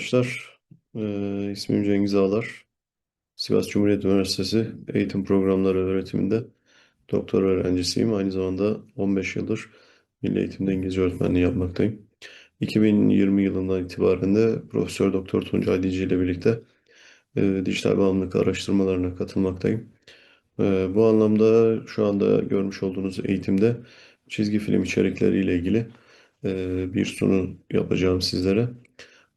arkadaşlar. Ee, ismim Cengiz Ağlar. Sivas Cumhuriyet Üniversitesi Eğitim Programları öğretiminde doktor öğrencisiyim. Aynı zamanda 15 yıldır Milli Eğitimde İngilizce öğretmenliği yapmaktayım. 2020 yılından itibaren de Profesör Doktor Tuncay Dici ile birlikte e, dijital bağımlılık araştırmalarına katılmaktayım. E, bu anlamda şu anda görmüş olduğunuz eğitimde çizgi film içerikleriyle ilgili e, bir sunu yapacağım sizlere.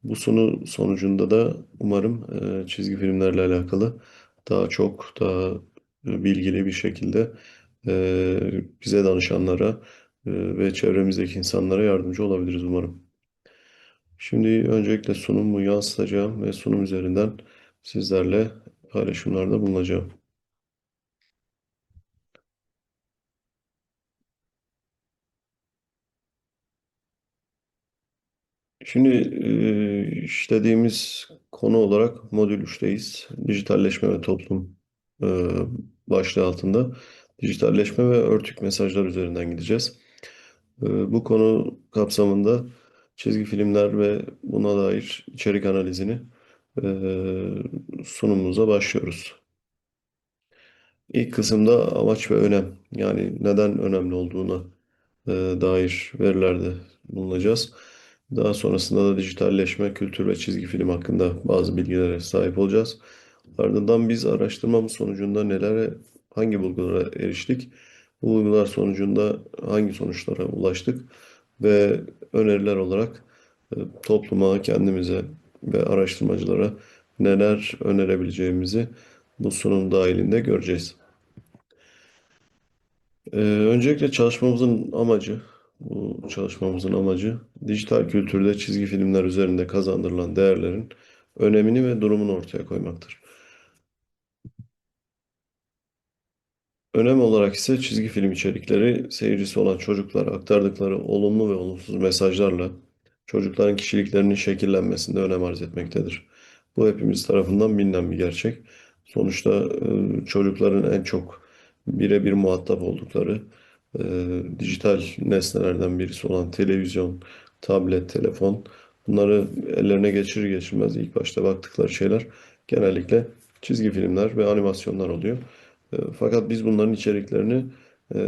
Bu sonu sonucunda da umarım e, çizgi filmlerle alakalı daha çok daha e, bilgili bir şekilde e, bize danışanlara e, ve çevremizdeki insanlara yardımcı olabiliriz umarım. Şimdi öncelikle sunumu yansıtacağım ve sunum üzerinden sizlerle paylaşımlarda bulunacağım. Şimdi e, işlediğimiz konu olarak modül 3'teyiz. Dijitalleşme ve toplum başlığı altında. Dijitalleşme ve örtük mesajlar üzerinden gideceğiz. Bu konu kapsamında çizgi filmler ve buna dair içerik analizini sunumumuza başlıyoruz. İlk kısımda amaç ve önem yani neden önemli olduğuna dair verilerde bulunacağız. Daha sonrasında da dijitalleşme, kültür ve çizgi film hakkında bazı bilgilere sahip olacağız. Ardından biz araştırmamız sonucunda nelere, hangi bulgulara eriştik, bu bulgular sonucunda hangi sonuçlara ulaştık ve öneriler olarak e, topluma, kendimize ve araştırmacılara neler önerebileceğimizi bu sunum dahilinde göreceğiz. Ee, öncelikle çalışmamızın amacı, bu çalışmamızın amacı dijital kültürde çizgi filmler üzerinde kazandırılan değerlerin önemini ve durumunu ortaya koymaktır. Önem olarak ise çizgi film içerikleri seyircisi olan çocuklara aktardıkları olumlu ve olumsuz mesajlarla çocukların kişiliklerinin şekillenmesinde önem arz etmektedir. Bu hepimiz tarafından bilinen bir gerçek. Sonuçta e, çocukların en çok birebir muhatap oldukları e, dijital nesnelerden birisi olan televizyon, tablet, telefon bunları ellerine geçirir geçirmez ilk başta baktıkları şeyler genellikle çizgi filmler ve animasyonlar oluyor. E, fakat biz bunların içeriklerini e,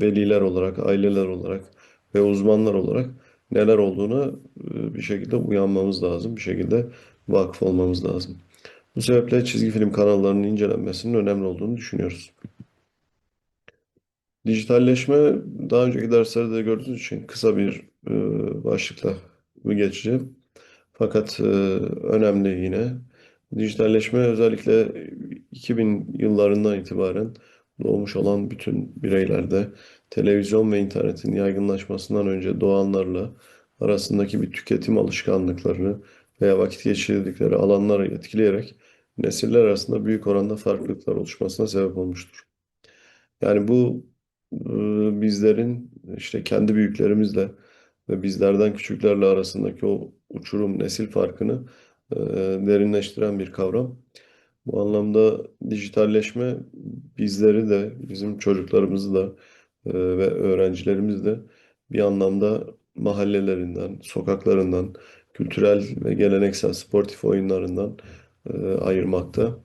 veliler olarak, aileler olarak ve uzmanlar olarak neler olduğuna e, bir şekilde uyanmamız lazım, bir şekilde vakıf olmamız lazım. Bu sebeple çizgi film kanallarının incelenmesinin önemli olduğunu düşünüyoruz. Dijitalleşme daha önceki derslerde de gördüğünüz için kısa bir e, başlıkla geçeceğim. Fakat e, önemli yine. Dijitalleşme özellikle 2000 yıllarından itibaren doğmuş olan bütün bireylerde televizyon ve internetin yaygınlaşmasından önce doğanlarla arasındaki bir tüketim alışkanlıklarını veya vakit geçirdikleri alanları etkileyerek nesiller arasında büyük oranda farklılıklar oluşmasına sebep olmuştur. Yani bu bizlerin işte kendi büyüklerimizle ve bizlerden küçüklerle arasındaki o uçurum nesil farkını derinleştiren bir kavram. Bu anlamda dijitalleşme bizleri de bizim çocuklarımızı da ve öğrencilerimizi de bir anlamda mahallelerinden, sokaklarından, kültürel ve geleneksel sportif oyunlarından ayırmakta.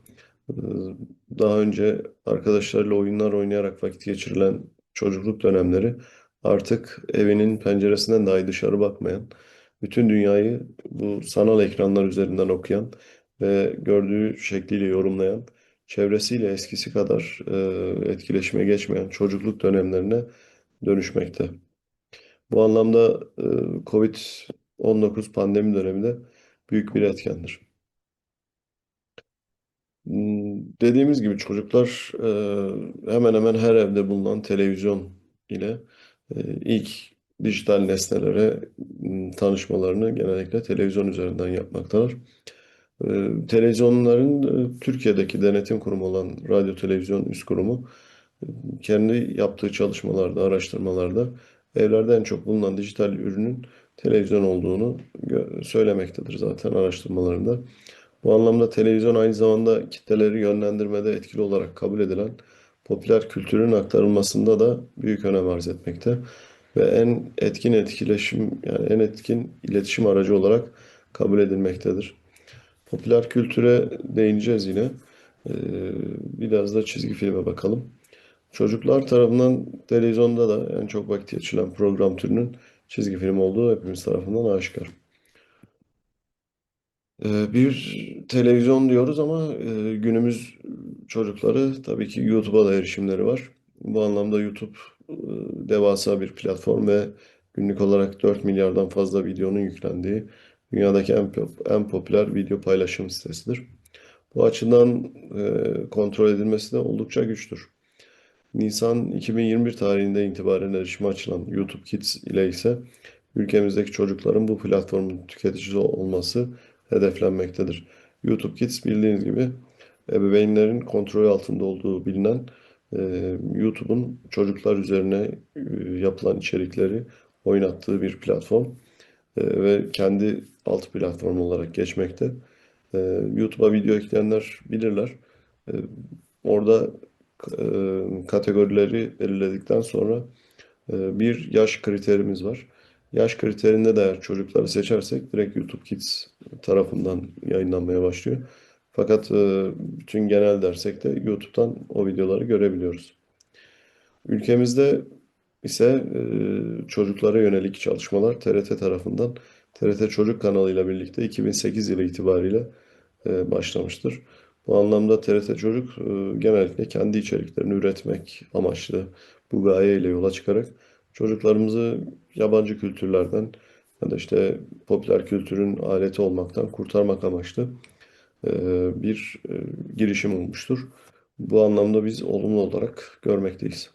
Daha önce arkadaşlarıyla oyunlar oynayarak vakit geçirilen çocukluk dönemleri artık evinin penceresinden dahi dışarı bakmayan, bütün dünyayı bu sanal ekranlar üzerinden okuyan ve gördüğü şekliyle yorumlayan, çevresiyle eskisi kadar e, etkileşime geçmeyen çocukluk dönemlerine dönüşmekte. Bu anlamda e, Covid-19 pandemi döneminde büyük bir etkendir. Dediğimiz gibi çocuklar e, hemen hemen her evde bulunan televizyon ile e, ilk dijital nesnelere tanışmalarını genellikle televizyon üzerinden yapmaktalar. E, televizyonların Türkiye'deki denetim kurumu olan Radyo Televizyon Üst Kurumu kendi yaptığı çalışmalarda, araştırmalarda evlerde en çok bulunan dijital ürünün televizyon olduğunu söylemektedir zaten araştırmalarında. Bu anlamda televizyon aynı zamanda kitleleri yönlendirmede etkili olarak kabul edilen popüler kültürün aktarılmasında da büyük önem arz etmekte. Ve en etkin etkileşim yani en etkin iletişim aracı olarak kabul edilmektedir. Popüler kültüre değineceğiz yine. Ee, biraz da çizgi filme bakalım. Çocuklar tarafından televizyonda da en çok vakit geçirilen program türünün çizgi film olduğu hepimiz tarafından aşikar. Ee, Bir televizyon diyoruz ama e, günümüz çocukları tabii ki YouTube'a da erişimleri var. Bu anlamda YouTube e, devasa bir platform ve günlük olarak 4 milyardan fazla videonun yüklendiği dünyadaki en, en popüler video paylaşım sitesidir. Bu açıdan e, kontrol edilmesi de oldukça güçtür. Nisan 2021 tarihinde itibaren erişime açılan YouTube Kids ile ise ülkemizdeki çocukların bu platformun tüketicisi olması hedeflenmektedir. YouTube Kids bildiğiniz gibi ebeveynlerin kontrolü altında olduğu bilinen e, YouTube'un çocuklar üzerine e, yapılan içerikleri oynattığı bir platform E, ve kendi alt platform olarak geçmekte. E, YouTube'a video ekleyenler bilirler. E, orada e, kategorileri belirledikten sonra e, bir yaş kriterimiz var. Yaş kriterinde de çocukları seçersek direkt YouTube Kids tarafından yayınlanmaya başlıyor. Fakat e, bütün genel dersek de YouTube'dan o videoları görebiliyoruz. Ülkemizde ise e, çocuklara yönelik çalışmalar TRT tarafından TRT Çocuk kanalıyla birlikte 2008 yılı itibariyle e, başlamıştır. Bu anlamda TRT Çocuk genellikle kendi içeriklerini üretmek amaçlı bu gayeyle yola çıkarak çocuklarımızı yabancı kültürlerden ya da işte popüler kültürün aleti olmaktan kurtarmak amaçlı e, bir e, girişim olmuştur. Bu anlamda biz olumlu olarak görmekteyiz.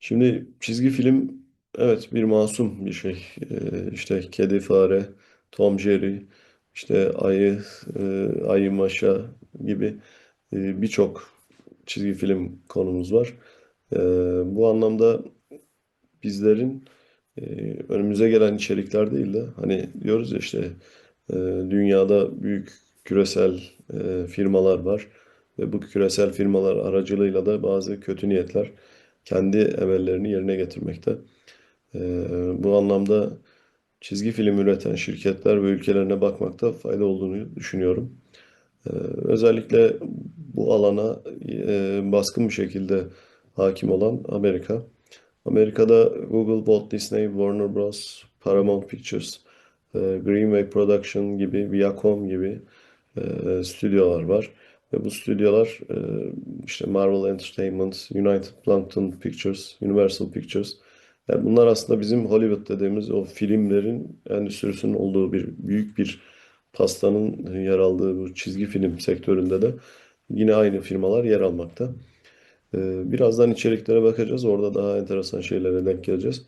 Şimdi çizgi film evet bir masum bir şey. Ee, işte kedi, fare, Tom Jerry, işte ayı, e, ayı maşa gibi e, birçok çizgi film konumuz var. Bu anlamda bizlerin e, önümüze gelen içerikler değil de hani diyoruz ya işte e, dünyada büyük küresel e, firmalar var ve bu küresel firmalar aracılığıyla da bazı kötü niyetler kendi emellerini yerine getirmekte. E, bu anlamda çizgi film üreten şirketler ve ülkelerine bakmakta fayda olduğunu düşünüyorum. E, özellikle bu alana e, baskın bir şekilde hakim olan Amerika. Amerika'da Google, Walt Disney, Warner Bros., Paramount Pictures, e, Greenway Production gibi, Viacom gibi e, stüdyolar var. Ve bu stüdyolar e, işte Marvel Entertainment, United Plankton Pictures, Universal Pictures. Yani bunlar aslında bizim Hollywood dediğimiz o filmlerin endüstrisinin olduğu bir büyük bir pastanın yer aldığı bu çizgi film sektöründe de yine aynı firmalar yer almakta. Ee, Birazdan içeriklere bakacağız. Orada daha enteresan şeylere denk geleceğiz.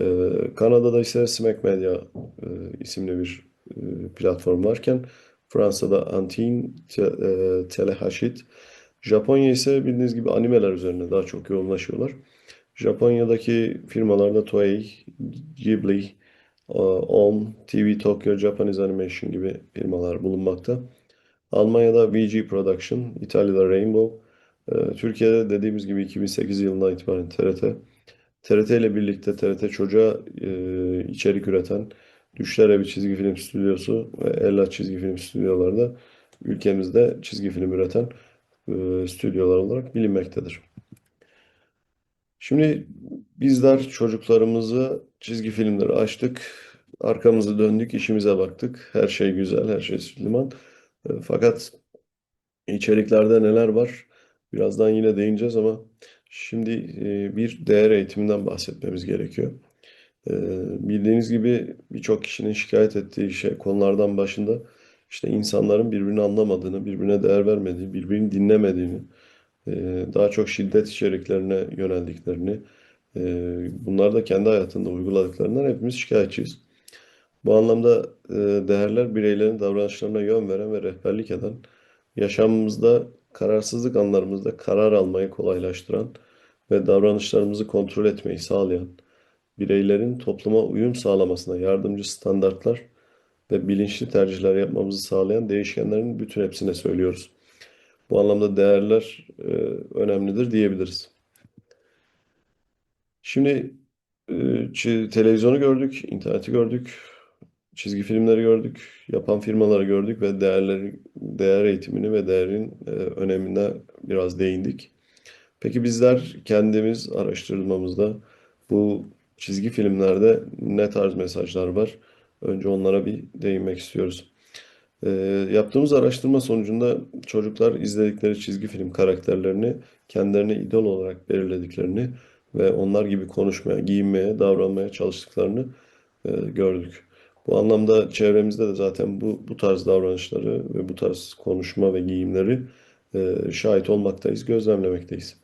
Ee, Kanada'da ise Smack Media e, isimli bir e, platform varken Fransa'da Antin, e, Telehaşit, Japonya ise bildiğiniz gibi animeler üzerine daha çok yoğunlaşıyorlar. Japonya'daki firmalarda Toei, Ghibli, Om, TV Tokyo, Japanese Animation gibi firmalar bulunmakta. Almanya'da VG Production, İtalya'da Rainbow, Türkiye'de dediğimiz gibi 2008 yılından itibaren TRT. TRT ile birlikte TRT Çocuğa e, içerik üreten Düşler Evi Çizgi Film Stüdyosu ve Ella Çizgi Film Stüdyoları da ülkemizde çizgi film üreten e, stüdyolar olarak bilinmektedir. Şimdi bizler çocuklarımızı çizgi filmleri açtık, arkamızı döndük, işimize baktık. Her şey güzel, her şey Süleyman. E, Fakat içeriklerde neler var? Birazdan yine değineceğiz ama şimdi e, bir değer eğitiminden bahsetmemiz gerekiyor. E, Bildiğiniz gibi birçok kişinin şikayet ettiği şey konulardan başında işte insanların birbirini anlamadığını, birbirine değer vermediği, birbirini dinlemediğini, e, daha çok şiddet içeriklerine yöneldiklerini, bunlar da kendi hayatında uyguladıklarından hepimiz şikayetçiyiz. Bu anlamda değerler bireylerin davranışlarına yön veren ve rehberlik eden, yaşamımızda kararsızlık anlarımızda karar almayı kolaylaştıran ve davranışlarımızı kontrol etmeyi sağlayan, bireylerin topluma uyum sağlamasına yardımcı standartlar ve bilinçli tercihler yapmamızı sağlayan değişkenlerin bütün hepsine söylüyoruz. Bu anlamda değerler e, önemlidir diyebiliriz. Şimdi e, televizyonu gördük, interneti gördük, çizgi filmleri gördük, yapan firmaları gördük ve değerleri, değer eğitimini ve değerin e, önemine biraz değindik. Peki bizler kendimiz araştırmamızda bu çizgi filmlerde ne tarz mesajlar var? Önce onlara bir değinmek istiyoruz. Ee, yaptığımız araştırma sonucunda çocuklar izledikleri çizgi film karakterlerini kendilerine idol olarak belirlediklerini ve onlar gibi konuşmaya, giyinmeye, davranmaya çalıştıklarını e, gördük. Bu anlamda çevremizde de zaten bu, bu tarz davranışları ve bu tarz konuşma ve giyimleri e, şahit olmaktayız, gözlemlemekteyiz.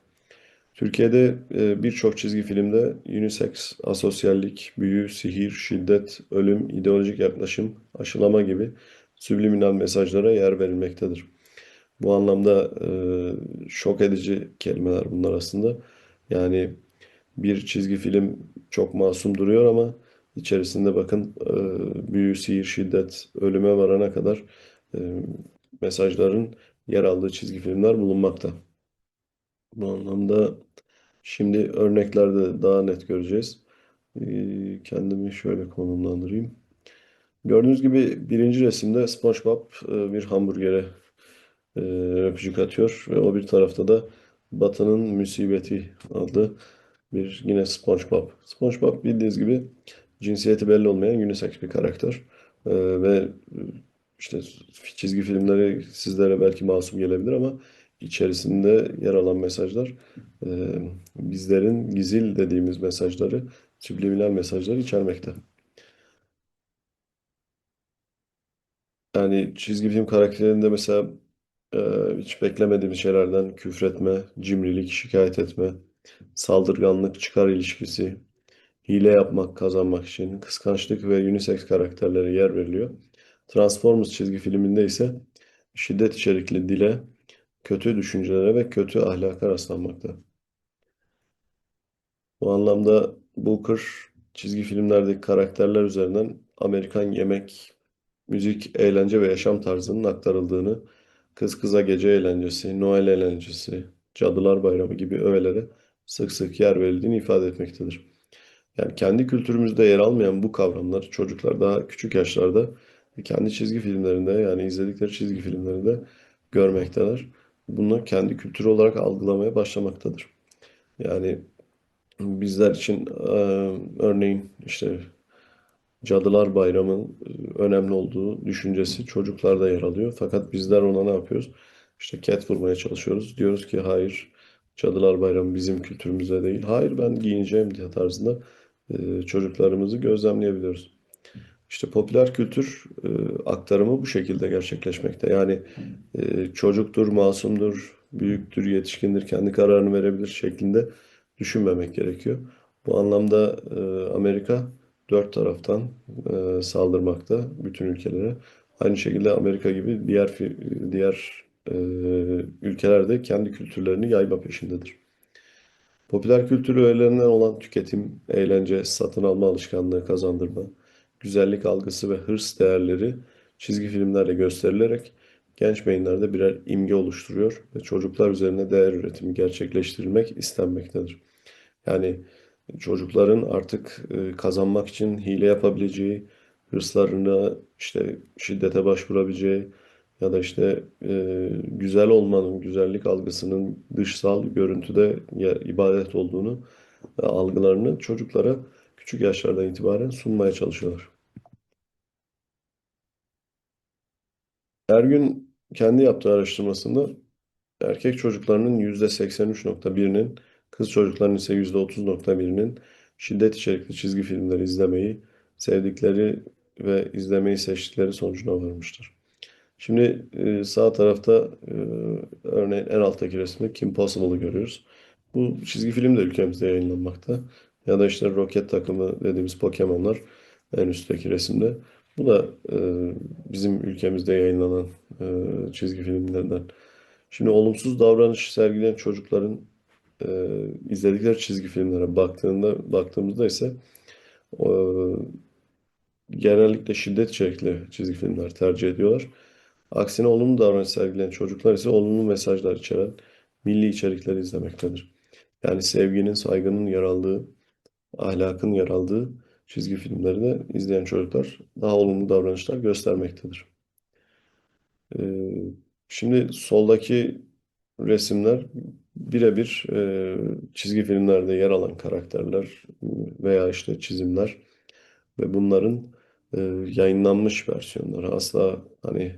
Türkiye'de e, birçok çizgi filmde unisex, asosyallik, büyü, sihir, şiddet, ölüm, ideolojik yaklaşım, aşılama gibi subliminal mesajlara yer verilmektedir. Bu anlamda e, şok edici kelimeler bunlar aslında. Yani bir çizgi film çok masum duruyor ama içerisinde bakın e, büyü, sihir, şiddet, ölüme varana kadar e, mesajların yer aldığı çizgi filmler bulunmakta. Bu anlamda şimdi örneklerde daha net göreceğiz. Ee, Kendimi şöyle konumlandırayım. Gördüğünüz gibi birinci resimde SpongeBob e, bir hamburgere e, öpücük atıyor ve o bir tarafta da Batı'nın Musibeti adlı bir yine SpongeBob. SpongeBob bildiğiniz gibi cinsiyeti belli olmayan unisex bir karakter. E, ve işte çizgi filmleri sizlere belki masum gelebilir ama içerisinde yer alan mesajlar e, bizlerin gizil dediğimiz mesajları, subliminal mesajları içermekte. Yani çizgi film karakterinde mesela e, hiç beklemediğimiz şeylerden küfretme, cimrilik, şikayet etme, saldırganlık, çıkar ilişkisi, hile yapmak, kazanmak için, kıskançlık ve unisex karakterlere yer veriliyor. Transformers çizgi filminde ise şiddet içerikli dile, kötü düşüncelere ve kötü ahlaka rastlanmakta. Bu anlamda Booker çizgi filmlerdeki karakterler üzerinden Amerikan yemek, müzik, eğlence ve yaşam tarzının aktarıldığını, kız kıza gece eğlencesi, Noel eğlencesi, Cadılar Bayramı gibi öğelere sık sık yer verildiğini ifade etmektedir. Yani kendi kültürümüzde yer almayan bu kavramlar çocuklar daha küçük yaşlarda kendi çizgi filmlerinde yani izledikleri çizgi filmlerinde görmekteler. Bunu kendi kültürü olarak algılamaya başlamaktadır. Yani bizler için e, örneğin işte Cadılar Bayramı e, önemli olduğu düşüncesi çocuklarda yer alıyor. Fakat bizler ona ne yapıyoruz? İşte ket vurmaya çalışıyoruz. Diyoruz ki hayır Cadılar Bayramı bizim kültürümüzde değil. Hayır ben giyineceğim diye tarzında e, çocuklarımızı gözlemleyebiliyoruz. İşte popüler kültür e, aktarımı bu şekilde gerçekleşmekte. Yani e, çocuktur, masumdur, büyüktür, yetişkindir, kendi kararını verebilir şeklinde düşünmemek gerekiyor. Bu anlamda Amerika dört taraftan saldırmakta bütün ülkelere. Aynı şekilde Amerika gibi diğer diğer e, ülkeler de kendi kültürlerini yayma peşindedir. Popüler kültür öğelerinden olan tüketim, eğlence, satın alma alışkanlığı kazandırma, güzellik algısı ve hırs değerleri çizgi filmlerle gösterilerek genç beyinlerde birer imge oluşturuyor ve çocuklar üzerine değer üretimi gerçekleştirilmek istenmektedir. Yani çocukların artık e, kazanmak için hile yapabileceği, hırslarına işte şiddete başvurabileceği ya da işte e, güzel olmanın, güzellik algısının dışsal görüntüde ya, ibadet olduğunu e, algılarını çocuklara küçük yaşlardan itibaren sunmaya çalışıyorlar. Ergün kendi yaptığı araştırmasında erkek çocuklarının %83.1'inin, kız çocuklarının ise %30.1'inin şiddet içerikli çizgi filmleri izlemeyi sevdikleri ve izlemeyi seçtikleri sonucuna varmıştır. Şimdi e, sağ tarafta e, örneğin en alttaki resimde Kim Possible'ı görüyoruz. Bu çizgi film de ülkemizde yayınlanmakta. Ya da işte Roket takımı dediğimiz Pokemon'lar en üstteki resimde. Bu da e, bizim ülkemizde yayınlanan çizgi filmlerden. Şimdi olumsuz davranış sergileyen çocukların izledikleri çizgi filmlere baktığında baktığımızda ise genellikle şiddet içerikli çizgi filmler tercih ediyorlar. Aksine olumlu davranış sergileyen çocuklar ise olumlu mesajlar içeren milli içerikleri izlemektedir. Yani sevginin, saygının yer aldığı, ahlakın yer aldığı çizgi filmleri de izleyen çocuklar daha olumlu davranışlar göstermektedir. Ee, şimdi soldaki resimler birebir e, çizgi filmlerde yer alan karakterler veya işte çizimler ve bunların e, yayınlanmış versiyonları. Asla hani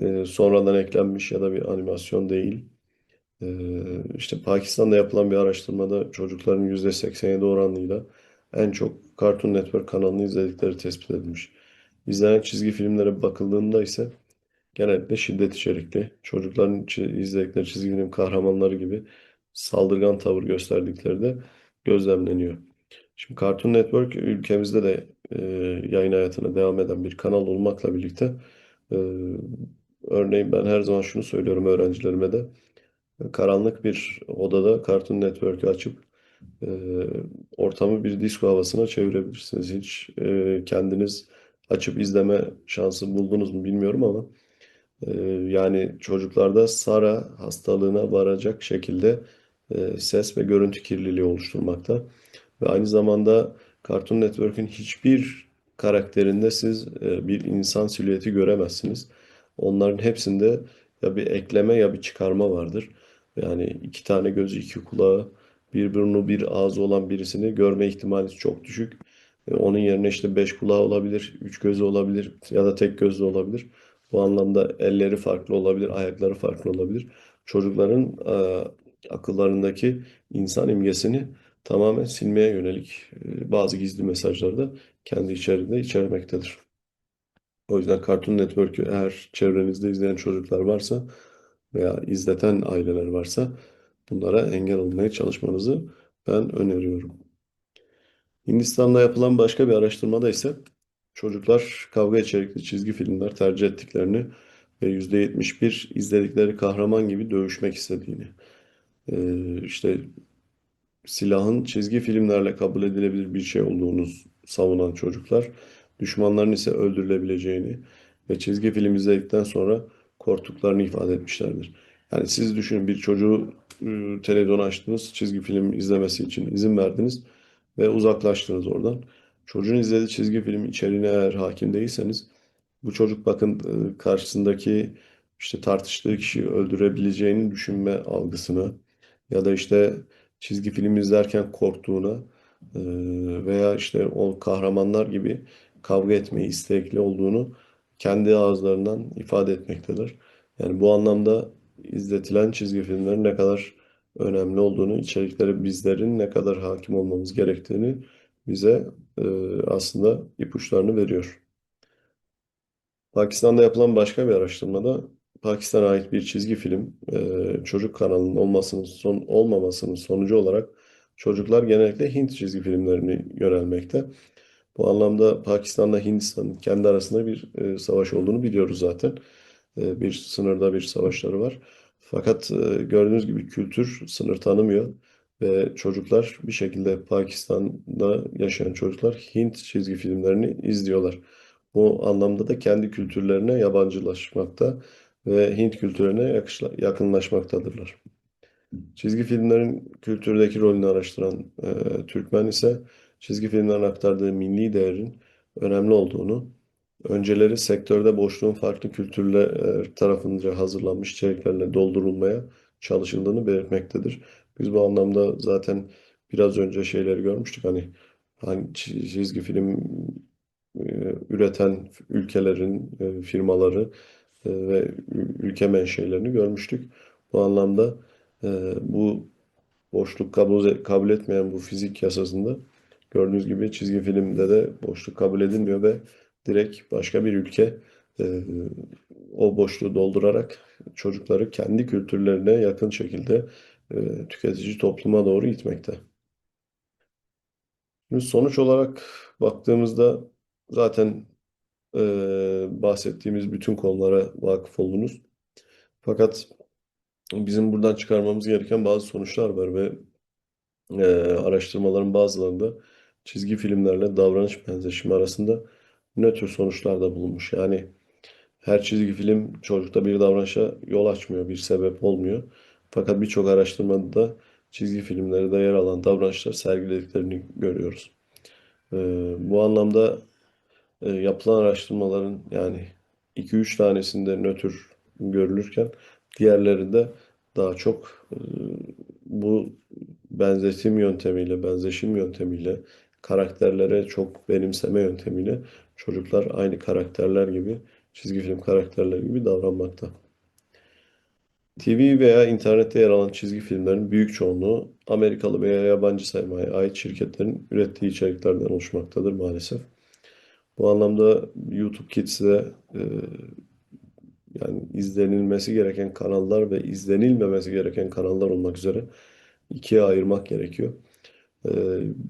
e, sonradan eklenmiş ya da bir animasyon değil. E, işte Pakistan'da yapılan bir araştırmada çocukların %87 oranıyla en çok Cartoon Network kanalını izledikleri tespit edilmiş. İzlenen çizgi filmlere bakıldığında ise genellikle şiddet içerikli, çocukların izledikleri çizgi film kahramanları gibi saldırgan tavır gösterdikleri de gözlemleniyor. Şimdi Cartoon Network ülkemizde de e, yayın hayatına devam eden bir kanal olmakla birlikte e, örneğin ben her zaman şunu söylüyorum öğrencilerime de karanlık bir odada Cartoon Network'ü açıp e, ortamı bir disco havasına çevirebilirsiniz. Hiç e, kendiniz açıp izleme şansı buldunuz mu bilmiyorum ama e, yani çocuklarda SARA hastalığına varacak şekilde e, ses ve görüntü kirliliği oluşturmakta. Ve aynı zamanda Cartoon Network'ün hiçbir karakterinde siz e, bir insan silüeti göremezsiniz. Onların hepsinde ya bir ekleme ya bir çıkarma vardır. Yani iki tane gözü, iki kulağı, bir burnu, bir ağzı olan birisini görme ihtimali çok düşük. E, Onun yerine işte beş kulağı olabilir, üç gözü olabilir ya da tek gözlü olabilir. Bu anlamda elleri farklı olabilir, ayakları farklı olabilir. Çocukların e, akıllarındaki insan imgesini tamamen silmeye yönelik e, bazı gizli mesajları da kendi içerisinde içermektedir. O yüzden Cartoon Network'ü eğer çevrenizde izleyen çocuklar varsa veya izleten aileler varsa bunlara engel olmaya çalışmanızı ben öneriyorum. Hindistan'da yapılan başka bir araştırmada ise çocuklar kavga içerikli çizgi filmler tercih ettiklerini ve %71 izledikleri kahraman gibi dövüşmek istediğini, e, işte silahın çizgi filmlerle kabul edilebilir bir şey olduğunu savunan çocuklar, düşmanların ise öldürülebileceğini ve çizgi film izledikten sonra korktuklarını ifade etmişlerdir. Yani siz düşünün bir çocuğu e, televizyona açtınız, çizgi film izlemesi için izin verdiniz ve uzaklaştınız oradan. Çocuğun izlediği çizgi film içeriğine eğer hakim değilseniz bu çocuk bakın e, karşısındaki işte tartıştığı kişiyi öldürebileceğini düşünme algısını ya da işte çizgi film izlerken korktuğuna e, veya işte o kahramanlar gibi kavga etmeyi istekli olduğunu kendi ağızlarından ifade etmektedir. Yani bu anlamda izletilen çizgi filmlerin ne kadar önemli olduğunu, içerikleri bizlerin ne kadar hakim olmamız gerektiğini bize e, aslında ipuçlarını veriyor. Pakistan'da yapılan başka bir araştırmada Pakistan'a ait bir çizgi film e, çocuk kanalının olmasının son olmamasının sonucu olarak çocuklar genellikle Hint çizgi filmlerini yönelmekte. Bu anlamda Pakistan'la Hindistan'ın kendi arasında bir e, savaş olduğunu biliyoruz zaten. E, bir sınırda bir savaşları var. Fakat e, gördüğünüz gibi kültür sınır tanımıyor ve çocuklar bir şekilde Pakistan'da yaşayan çocuklar Hint çizgi filmlerini izliyorlar. Bu anlamda da kendi kültürlerine yabancılaşmakta ve Hint kültürüne yakınlaşmaktadırlar. Çizgi filmlerin kültürdeki rolünü araştıran e, Türkmen ise çizgi filmlerin aktardığı milli değerin önemli olduğunu, önceleri sektörde boşluğun farklı kültürler tarafınca hazırlanmış içeriklerle doldurulmaya çalışıldığını belirtmektedir. Biz bu anlamda zaten biraz önce şeyleri görmüştük hani hani çizgi film e, üreten ülkelerin e, firmaları e, ve ülke menşelerini görmüştük. Bu anlamda e, bu boşluk kabul etmeyen bu fizik yasasında gördüğünüz gibi çizgi filmde de boşluk kabul edilmiyor ve direkt başka bir ülke e, o boşluğu doldurarak çocukları kendi kültürlerine yakın şekilde e, tüketici topluma doğru itmekte. Şimdi sonuç olarak baktığımızda zaten e, bahsettiğimiz bütün konulara vakıf oldunuz. Fakat bizim buradan çıkarmamız gereken bazı sonuçlar var ve e, araştırmaların bazılarında çizgi filmlerle davranış benzeşimi arasında nötr sonuçlar da bulunmuş. Yani her çizgi film çocukta bir davranışa yol açmıyor, bir sebep olmuyor. Fakat birçok araştırmada da çizgi filmlerde yer alan davranışlar sergilediklerini görüyoruz. E, bu anlamda e, yapılan araştırmaların yani iki üç tanesinde nötr görülürken diğerlerinde daha çok e, bu benzetim yöntemiyle, benzeşim yöntemiyle, karakterlere çok benimseme yöntemiyle çocuklar aynı karakterler gibi, çizgi film karakterleri gibi davranmakta. TV veya internette yer alan çizgi filmlerin büyük çoğunluğu Amerikalı veya yabancı sermaye ait şirketlerin ürettiği içeriklerden oluşmaktadır maalesef. Bu anlamda YouTube Kids'de e, yani izlenilmesi gereken kanallar ve izlenilmemesi gereken kanallar olmak üzere ikiye ayırmak gerekiyor. E,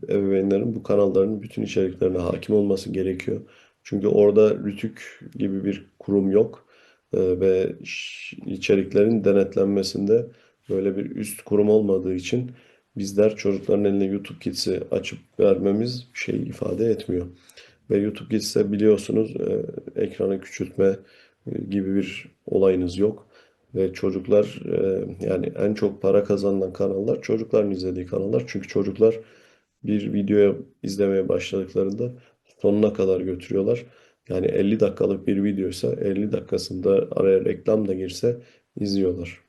ebeveynlerin bu kanalların bütün içeriklerine hakim olması gerekiyor. Çünkü orada Rütük gibi bir kurum yok E, ve içeriklerin denetlenmesinde böyle bir üst kurum olmadığı için bizler çocukların eline YouTube Kids'i açıp vermemiz şey ifade etmiyor. Ve YouTube Kids'te biliyorsunuz e, ekranı küçültme e, gibi bir olayınız yok. Ve çocuklar e, yani en çok para kazanılan kanallar çocukların izlediği kanallar. Çünkü çocuklar bir videoya izlemeye başladıklarında sonuna kadar götürüyorlar. Yani 50 dakikalık bir videoysa 50 dakikasında araya reklam da girse izliyorlar.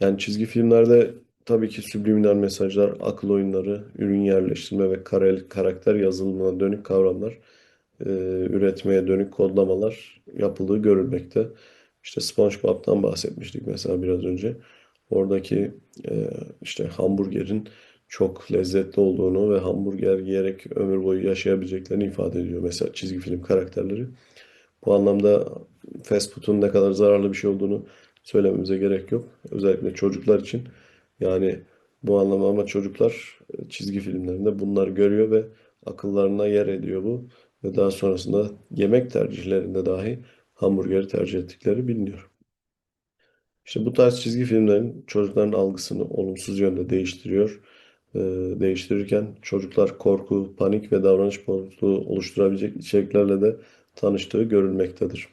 Yani çizgi filmlerde tabii ki subliminal mesajlar, akıl oyunları, ürün yerleştirme ve karakter yazılımına dönük kavramlar, e, üretmeye dönük kodlamalar yapıldığı görülmekte. İşte SpongeBob'tan bahsetmiştik mesela biraz önce. Oradaki e, işte hamburgerin çok lezzetli olduğunu ve hamburger yiyerek ömür boyu yaşayabileceklerini ifade ediyor mesela çizgi film karakterleri. Bu anlamda fast food'un ne kadar zararlı bir şey olduğunu söylememize gerek yok. Özellikle çocuklar için. Yani bu anlamda ama çocuklar e, çizgi filmlerinde bunları görüyor ve akıllarına yer ediyor bu. Ve daha sonrasında yemek tercihlerinde dahi hamburgeri tercih ettikleri biliniyor. İşte bu tarz çizgi filmlerin çocukların algısını olumsuz yönde değiştiriyor. Ee, değiştirirken çocuklar korku, panik ve davranış bozukluğu oluşturabilecek içeriklerle de tanıştığı görülmektedir.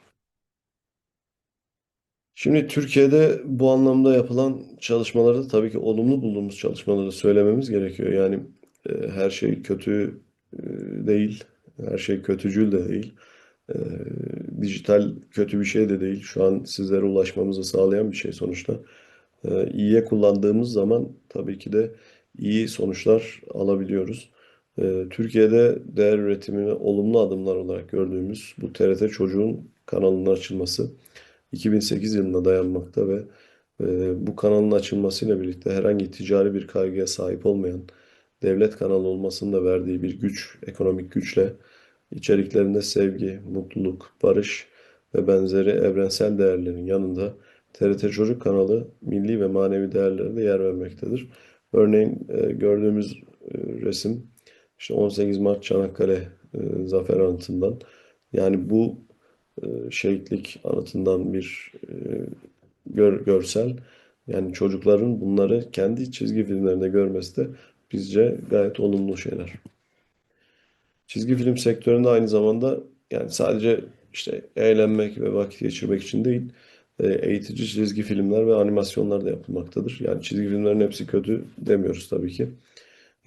Şimdi Türkiye'de bu anlamda yapılan çalışmalarda tabii ki olumlu bulduğumuz çalışmaları söylememiz gerekiyor. Yani e, her şey kötü e, değil, her şey kötücül de değil. E, dijital kötü bir şey de değil. Şu an sizlere ulaşmamızı sağlayan bir şey sonuçta. E, iyiye kullandığımız zaman tabii ki de iyi sonuçlar alabiliyoruz. E, Türkiye'de değer üretimine olumlu adımlar olarak gördüğümüz bu TRT Çocuğun kanalının açılması 2008 yılına dayanmakta ve e, bu kanalın açılmasıyla birlikte herhangi ticari bir kaygıya sahip olmayan devlet kanalı olmasının da verdiği bir güç, ekonomik güçle içeriklerinde sevgi, mutluluk, barış ve benzeri evrensel değerlerin yanında TRT Çocuk kanalı milli ve manevi değerlere de yer vermektedir. Örneğin e, gördüğümüz e, resim işte 18 Mart Çanakkale e, Zafer Anıtı'ndan. Yani bu şehitlik anıtından bir gör, görsel. Yani çocukların bunları kendi çizgi filmlerinde görmesi de bizce gayet olumlu şeyler. Çizgi film sektöründe aynı zamanda yani sadece işte eğlenmek ve vakit geçirmek için değil, e, eğitici çizgi filmler ve animasyonlar da yapılmaktadır. Yani çizgi filmlerin hepsi kötü demiyoruz tabii ki.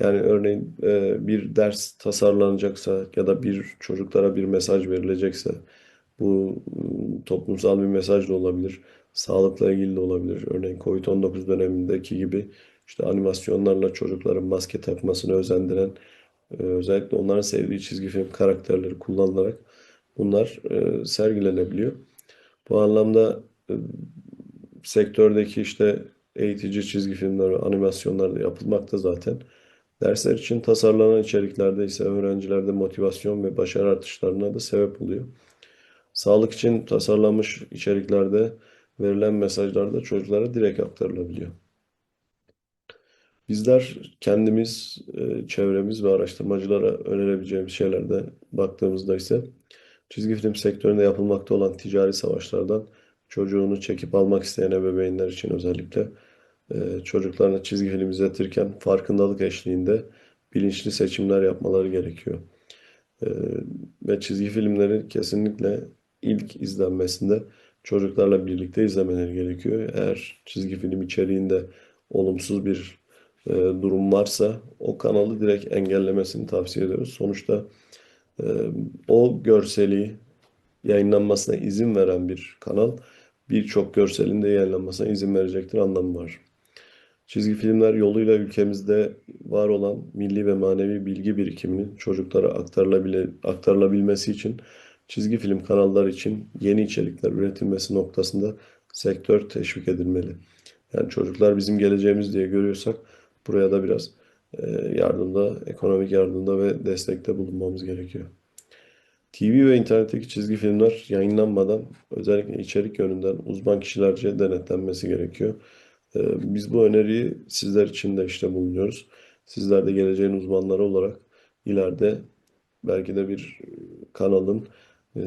Yani örneğin e, bir ders tasarlanacaksa ya da bir çocuklara bir mesaj verilecekse bu ıı, toplumsal bir mesaj da olabilir. Sağlıkla ilgili de olabilir. Örneğin Covid-19 dönemindeki gibi işte animasyonlarla çocukların maske takmasını özendiren e, özellikle onların sevdiği çizgi film karakterleri kullanılarak bunlar e, sergilenebiliyor. Bu anlamda e, sektördeki işte eğitici çizgi filmler animasyonlar da yapılmakta zaten. Dersler için tasarlanan içeriklerde ise öğrencilerde motivasyon ve başarı artışlarına da sebep oluyor. Sağlık için tasarlanmış içeriklerde verilen mesajlar da çocuklara direkt aktarılabiliyor. Bizler kendimiz, e, çevremiz ve araştırmacılara önerebileceğimiz şeylerde baktığımızda ise çizgi film sektöründe yapılmakta olan ticari savaşlardan çocuğunu çekip almak isteyen ebeveynler için özellikle e, çocuklarına çizgi film izletirken farkındalık eşliğinde bilinçli seçimler yapmaları gerekiyor. E, ve çizgi filmleri kesinlikle ilk izlenmesinde çocuklarla birlikte izlemeleri gerekiyor. Eğer çizgi film içeriğinde olumsuz bir e, durum varsa o kanalı direkt engellemesini tavsiye ediyoruz. Sonuçta e, o görseli yayınlanmasına izin veren bir kanal birçok görselin de yayınlanmasına izin verecektir anlamı var. Çizgi filmler yoluyla ülkemizde var olan milli ve manevi bilgi birikiminin çocuklara aktarılabilmesi için çizgi film kanalları için yeni içerikler üretilmesi noktasında sektör teşvik edilmeli. Yani çocuklar bizim geleceğimiz diye görüyorsak buraya da biraz e, yardımda, ekonomik yardımda ve destekte bulunmamız gerekiyor. TV ve internetteki çizgi filmler yayınlanmadan özellikle içerik yönünden uzman kişilerce denetlenmesi gerekiyor. Ee, Biz bu öneriyi sizler için de işte bulunuyoruz. Sizler de geleceğin uzmanları olarak ileride belki de bir e, kanalın e,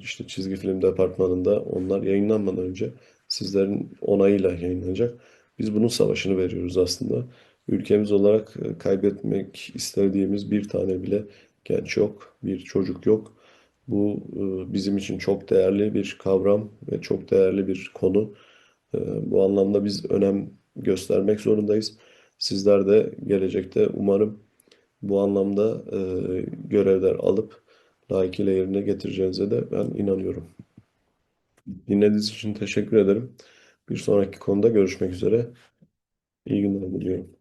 işte çizgi film departmanında onlar yayınlanmadan önce sizlerin onayıyla yayınlanacak. Biz bunun savaşını veriyoruz aslında. Ülkemiz olarak e, kaybetmek istediğimiz bir tane bile genç yok, bir çocuk yok. Bu e, bizim için çok değerli bir kavram ve çok değerli bir konu. E, Bu anlamda biz önem göstermek zorundayız. Sizler de gelecekte umarım bu anlamda görevler alıp layıkıyla yerine getireceğinize de ben inanıyorum. Dinlediğiniz için teşekkür ederim. Bir sonraki konuda görüşmek üzere. İyi günler diliyorum.